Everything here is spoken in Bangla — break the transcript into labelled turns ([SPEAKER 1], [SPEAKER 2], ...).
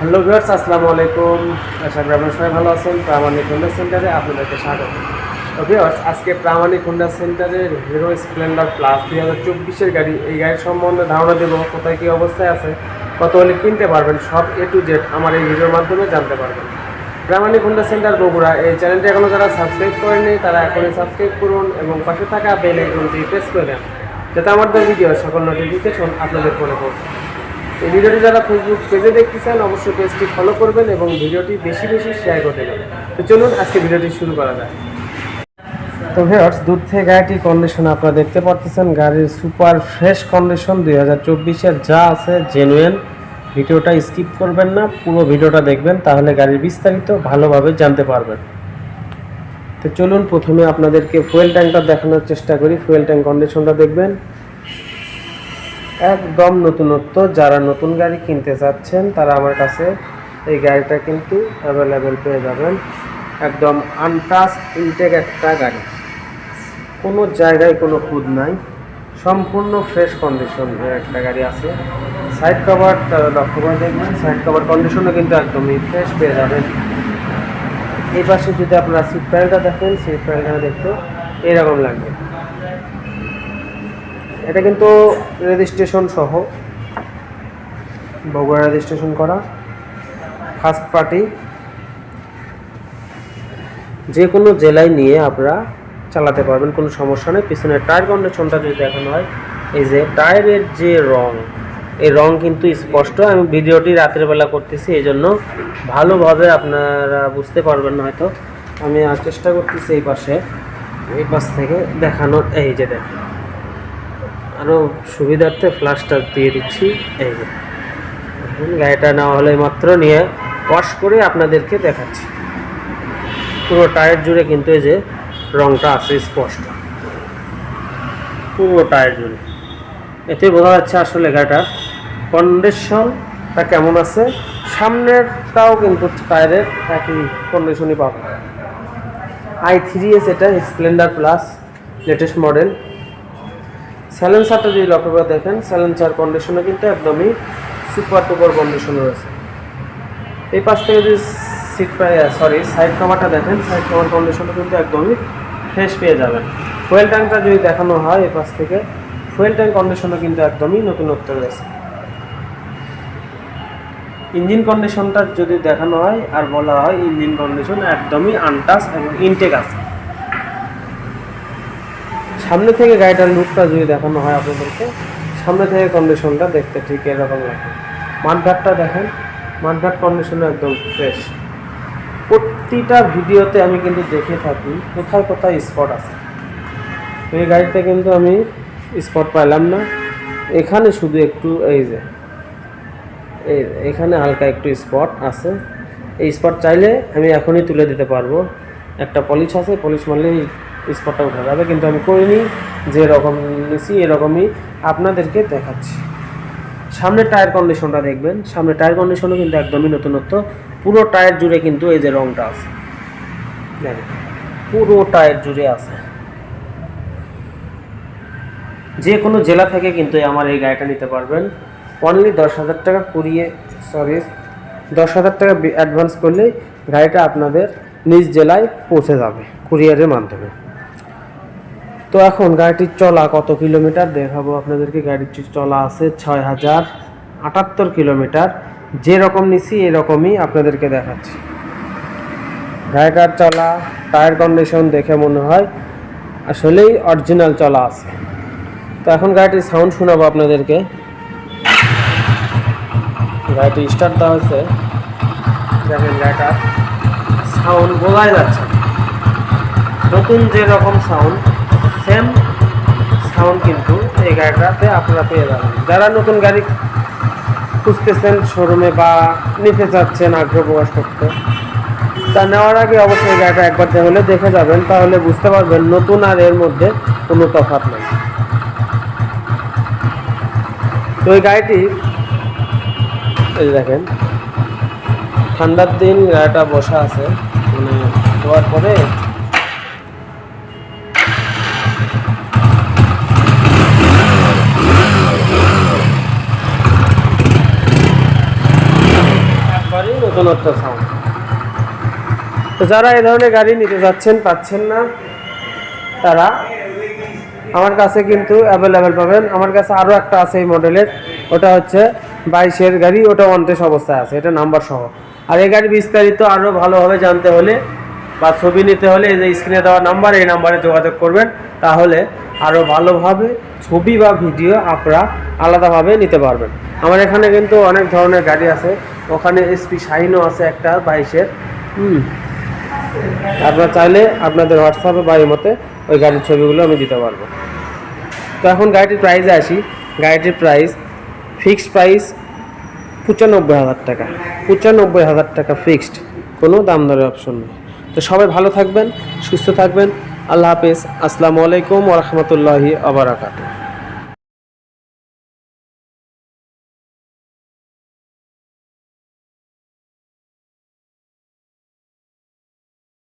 [SPEAKER 1] হ্যালো ভিউয়ার্স, আসসালামু আলাইকুম। আশা করি আপনারা সবাই ভালো আছেন। প্রামাণিক হোন্ডা সেন্টারে আপনাদেরকে স্বাগত। তো ভিউয়ার্স, আজকে প্রামাণিক হোন্ডা সেন্টারের হিরো স্প্লেন্ডার প্লাস দুই হাজার চব্বিশের গাড়ি, এই গাড়ির সম্বন্ধে ধারণা দেবো, কোথায় কী অবস্থায় আছে, কত হলে কিনতে পারবেন, সব এ টু জেড আমার এই ভিডিওর মাধ্যমে জানতে পারবেন। প্রামাণিক হোন্ডা সেন্টার বগুড়া, এই চ্যানেলটি এখনও যারা সাবস্ক্রাইব করেনি তারা এখনই সাবস্ক্রাইব করুন এবং পাশে থাকা বেল আইকনটি প্রেস করে দেন, যাতে আমাদের ভিডিও সকল নোটিফিকেশন আপনাদের ফোনে পৌঁছে এই ভিডিওটি যারা ফেসবুক পেজে দেখতেছেন, অবশ্যই পেজটি ফলো করবেন এবং ভিডিওটি বেশি বেশি শেয়ার করে দেবেন। তো চলুন, আজকে ভিডিওটি শুরু করা যায় তো ভিউয়ার্স দূর থেকে গাড়িটির কন্ডিশন আপনারা দেখতে পাচ্ছেন গাড়ির সুপার ফ্রেশ কন্ডিশন দুই হাজার চব্বিশের যা আছে জেনুয়েন ভিডিওটা স্কিপ করবেন না, পুরো ভিডিওটা দেখবেন, তাহলে গাড়ির বিস্তারিত ভালোভাবে জানতে পারবেন। তো চলুন, প্রথমে আপনাদেরকে ফুয়েল ট্যাঙ্কটা দেখানোর চেষ্টা করি। ফুয়েল ট্যাঙ্ক কন্ডিশনটা দেখবেন। একদম নতুনত্ব, যারা নতুন গাড়ি কিনতে চাচ্ছেন, তারা আমার কাছে এই গাড়িটা কিন্তু অ্যাভেলেবেল পেয়ে যাবেন। একদম আনটাচ ইনটেক একটা গাড়ি। কোনো জায়গায় কোনো খুদ নাই। সম্পূর্ণ ফ্রেশ কন্ডিশন একটা গাড়ি আছে। সাইড কভার লক্ষ্য করে দেখবেন সাইড কভার কন্ডিশনও কিন্তু একদমই ফ্রেশ পেয়ে যাবেন। এই পাশে যদি আপনারা সিট প্যানেলটা দেখেন সিট প্যানেলটা দেখতে এরকম লাগবে। এটা কিন্তু রেজিস্ট্রেশন সহ, বগুড়া রেজিস্ট্রেশন করা ফার্স্ট পার্টি যে কোনো জেলায় নিয়ে আপনারা চালাতে পারবেন, কোনো সমস্যা নেই। পিছনের টায়ার কন্ডিশনটা যদি দেখানো হয়, এই যে টায়ারের যে রং, এই রং কিন্তু স্পষ্ট। আমি ভিডিওটি রাতের বেলা করতেছি, এই জন্য ভালোভাবে আপনারা বুঝতে পারবেন না হয়তো। আমি চেষ্টা করতেছি এই পাশে, এই পাশ থেকে দেখানোর, এই যে দেখেন। আরও সুবিধার্থে ফ্লাশটা দিয়ে দিচ্ছি। এই যে। গাড়িটা নেওয়া হলে মাত্র নিয়ে ওয়াশ করে আপনাদেরকে দেখাচ্ছি। পুরো টায়ার জুড়ে কিন্তু এই যে রংটা আছে স্পষ্ট। পুরো টায়ার জুড়ে। এতে বোঝা যাচ্ছে আসলে গাড়িটার কন্ডিশনটা কেমন আছে। সামনেরটাও কিন্তু টায়ারের একই কন্ডিশনই পাবে আই থ্রি এস এটা স্প্লেন্ডার প্লাস লেটেস্ট মডেল স্যালেন্সারটা যদি লক্ষ্য করে দেখেন স্যালেন্সার কন্ডিশনে কিন্তু একদমই সুপার টুপার কন্ডিশনে রয়েছে। এই পাশ থেকে যদি সিট সরি সাইড কাভারটা দেখেন সাইড কাভার কন্ডিশনে কিন্তু একদমই ফ্রেশ পেয়ে যাবেন। ফুয়েল ট্যাঙ্কটা যদি দেখানো হয় এই পাশ থেকে ফুয়েল ট্যাঙ্ক কন্ডিশনে কিন্তু একদমই নতুনত্ব রয়েছে। ইঞ্জিন কন্ডিশনটা যদি দেখানো হয় আর বলা হয়, ইঞ্জিন কন্ডিশন একদমই আনটাস এবং ইনটেক আছে। সামনে থেকে গাড়িটার লুকটা যদি দেখানো হয় আপনাদেরকে, সামনে থেকে কন্ডিশনটা দেখতে ঠিক এরকম লাগে মাঠঘাটটা দেখেন, মাঠঘাট কন্ডিশন একদম ফ্রেশ প্রতিটা ভিডিওতে আমি কিন্তু দেখে থাকি কোথায় কোথায় স্পট আছে। এই গাড়িতে কিন্তু আমি স্পট পাইলাম না। এখানে শুধু একটু এই যে, এই এখানে হালকা একটু স্পট আছে। এই স্পট চাইলে আমি এখনই তুলে দিতে পারব। একটা পলিশ আছে পলিশ মারলেই স্পটটা উঠে যাবে, কিন্তু আমি করিনি, যে রকম নিছি এরকমই আপনাদেরকে দেখাচ্ছি। সামনে টায়ার কন্ডিশনটা দেখবেন, সামনে টায়ার কন্ডিশনও কিন্তু একদমই নতুনত্ব, পুরো টায়ার জুড়ে কিন্তু এই যে রংটা আছে। পুরো টায়ার জুড়ে আছে। যে কোনো জেলা থেকে কিন্তু আমার এই গাড়িটা নিতে পারবেন। অনলি দশ হাজার টাকা কুড়িয়ে সরি দশ হাজার টাকা অ্যাডভান্স করলেই গাড়িটা আপনাদের নিজ জেলায় পৌঁছে যাবে কুরিয়ারের মাধ্যমে। তো এখন গাড়িটির চলা কত কিলোমিটার? দেখাবো আপনাদেরকে। গাড়িটির চলা আছে ছয় হাজার আটাত্তর কিলোমিটার। যেরকম নিছি, এরকমই আপনাদেরকে দেখাচ্ছি। গাড়িটার চলা, টায়ার কন্ডিশন দেখে মনে হয় আসলেই অরিজিনাল চলা আছে। তো এখন গাড়িটির সাউন্ড শোনাবো আপনাদেরকে। গাড়িটি স্টার্ট দেওয়া হয়েছে। দেখেন গাড়িটার সাউন্ড বোঝাই যাচ্ছে। নতুন যে রকম সাউন্ড সেম সাউন্ড কিন্তু এই গাড়িটাতে আপনারা পেয়ে যাবেন। যারা নতুন গাড়ি খুঁজতেছেন শোরুমে বা নিতে চাচ্ছেন, আগ্রহ প্রকাশ করতে, তা নেওয়ার আগে অবশ্যই গাড়িটা একবার হলে দেখে যাবেন, তাহলে বুঝতে পারবেন নতুন আর এর মধ্যে কোনো তফাৎ নেই। তো এই গাড়িটি, এই দেখেন, ঠান্ডার দিন গাড়িটা বসা আছে মানে দেওয়ার পরে একবার একটা সাউন্ড তো যারা এই ধরনের গাড়ি নিতে যাচ্ছেন, পাচ্ছেন না, তারা আমার কাছে কিন্তু অ্যাভেলেবেল পাবেন। আমার কাছে আরও একটা আছে এই মডেলের ওটা হচ্ছে বাইশের গাড়ি, ওটা অন্টেস অবস্থায় আছে, এটা নাম্বার সহ। আর এই গাড়ি বিস্তারিত আরও ভালোভাবে জানতে হলে বা ছবি নিতে হলে এই যে স্ক্রিনে দেওয়া নাম্বার এই নাম্বারে যোগাযোগ করবেন। তাহলে আরও ভালোভাবে ছবি বা ভিডিও আপনারা আলাদাভাবে নিতে পারবেন। আমার এখানে কিন্তু অনেক ধরনের গাড়ি আছে। ওখানে এসপি শাহিনও আছে একটা বাইশের। হুম। আপনারা চাইলে আপনাদের হোয়াটসঅ্যাপে বা মতে ওই গাড়ির ছবিগুলো আমি দিতে পারব। তো এখন গাড়িটির প্রাইসে আসি। গাড়িটির প্রাইস ফিক্সড প্রাইস পঁচানব্বই হাজার টাকা। পঁচানব্বই হাজার টাকা ফিক্সড কোনো দাম দরের অপশন নেই। তো সবাই ভালো থাকবেন সুস্থ থাকবেন। আল্লাহ হাফেজ। আসসালামু আলাইকুম ওরহমতুল্লাহি আবরাকাতু